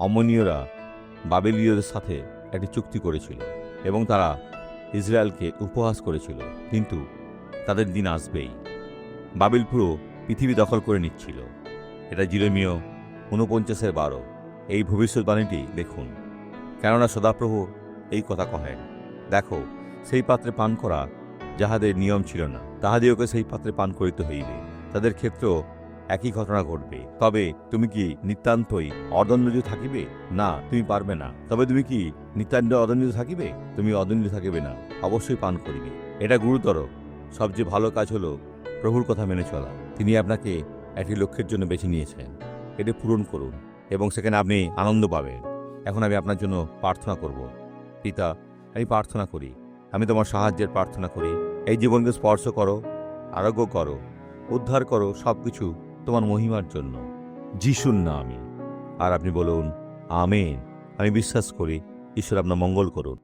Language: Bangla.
অমনীয়রা বাবেলীয়দের সাথে একটি চুক্তি করেছিল এবং তারা ইসরায়েলকে উপহাস করেছিল, কিন্তু তাদের দিন আসবেই। বাবিল পুরো পৃথিবী দখল করে নিচ্ছিল। এটা জিরোমিও ঊনপঞ্চাশের বারো। এই ভবিষ্যৎবাণীটি দেখুন। কেননা সদাপ্রভু এই কথা কহেন, দেখো, সেই পাত্রে পান করা যাহাদের নিয়ম ছিল না তাহাদিওকে সেই পাত্রে পান করিতে হইবে। তাদের ক্ষেত্রেও একই ঘটনা ঘটবে। তবে তুমি কি নিতান্তই অদণ্ডনীয় থাকিবে? না, তুমি পারবে না। তবে তুমি কি নিতান্ত অদণ্ডনীয় থাকিবে? তুমি অদণ্ডনীয় থাকিবে না। অবশ্যই পান করিবে। এটা গুরুতর। সবচেয়ে ভালো কাজ হলো প্রভুর কথা মেনে চলা। তিনি আপনাকে একটি লক্ষ্যের জন্য বেছে নিয়েছেন। এটি পূরণ করুন এবং সেখানে আপনি আনন্দ পাবেন। এখন আমি আপনার জন্য প্রার্থনা করব। পিতা, আমি প্রার্থনা করি। আমি তোমার সাহায্যের প্রার্থনা করি। এই জীবনকে স্পর্শ করো, আরোগ্য করো, উদ্ধার করো সব কিছু তোমার মহিমার জন্য। যিশুর নামে। আর আপনি বলুন, আমেন। আমি বিশ্বাস করি, ঈশ্বর আপনার মঙ্গল করুন।